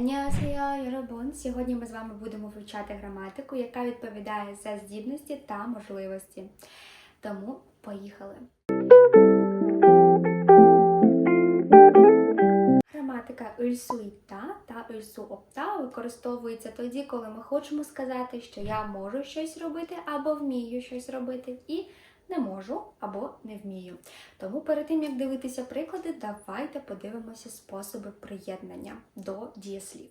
Аніасея Єробон. Сьогодні ми з вами будемо вивчати граматику, яка відповідає за здібності та можливості. Тому поїхали! Граматика ульсуїта та ульсуопта використовується тоді, коли ми хочемо сказати, що я можу щось робити або вмію щось робити. і не можу або не вмію. Тому перед тим як дивитися приклади, давайте подивимося способи приєднання до дієслів.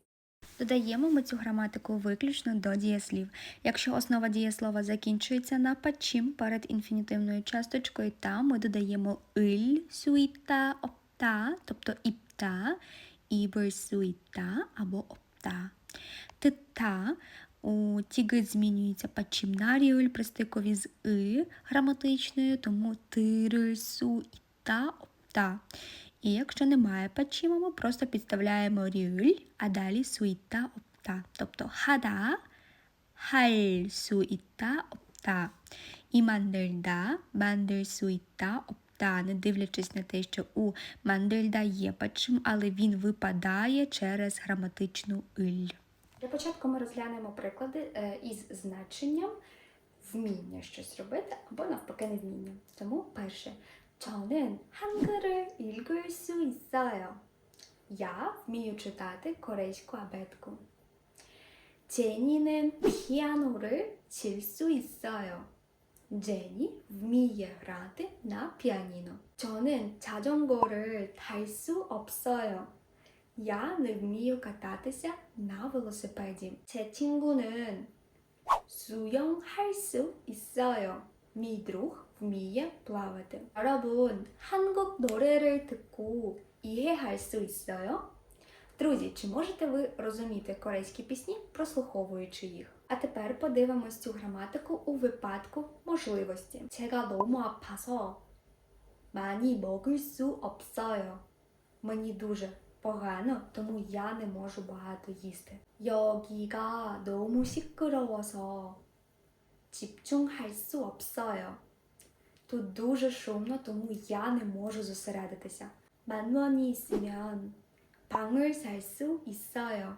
Додаємо ми цю граматику виключно до дієслів. Якщо основа дієслова закінчується на пачім перед інфінітивною часточкою, та ми додаємо 일, суїта, опта, тобто іпта, ібер суїта або опта. Тита у тіги змінюється пачімна ріоль при стикові з и граматичною, тому тирису і та опта. І якщо немає пачіма, ми просто підставляємо ріуль, а далі суїта опта. Тобто хада, халь суїта опта. І мандельда, мандель суїта опта. Та, не дивлячись на те, що у Мандельда є пачим, але він випадає через граматичну Ль. Для початку ми розглянемо приклади е, із значенням вміння щось робити або навпаки невміння. Тому перше. 저는 한글을 읽을 수 있어요. Я вмію читати корейську абетку. 제니는 피아노를 칠 수 있어요. 제니 вміє грати на піаніно. 저는 자전거를 탈 수 없어요. Я не вмію кататися на велосипеді. 제 친구는 수영할 수 있어요. Мій друг вміє плавати. 여러분, 한국 노래를 듣고 이해할 수 있어요? Друзі, чи можете ви розуміти корейські пісні, прослуховуючи їх? А тепер подивимось цю граматику у випадку можливості. 제가 너무 아파서 많이 먹을 수 없어요. Мені дуже погано, тому я не можу багато їсти. 여기가 너무 시끄러워서 집중할 수 없어요. Тут дуже шумно, тому я не можу зосередитися. 만 원이 있으면 방을 살 수 있어요.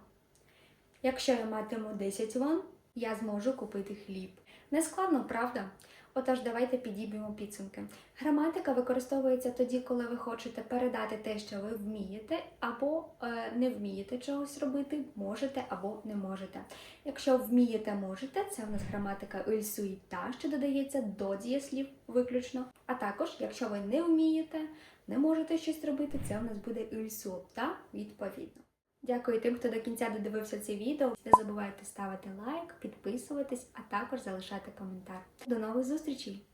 Якщо я матиму 10 вон, я зможу купити хліб. Не складно, правда? Отож, давайте підіб'ємо підсумки. Граматика використовується тоді, коли ви хочете передати те, що ви вмієте, або е, не вмієте чогось робити, можете або не можете. Якщо вмієте, можете, це в нас граматика ильсуїта, що додається до дієслів виключно. А також, якщо ви не вмієте, не можете щось робити, це у нас буде ильсуопта відповідно. Дякую тим, хто до кінця додивився це відео. Не забувайте ставити лайк, підписуватись, а також залишати коментар. До нових зустрічей!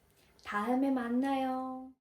다음에 만나요.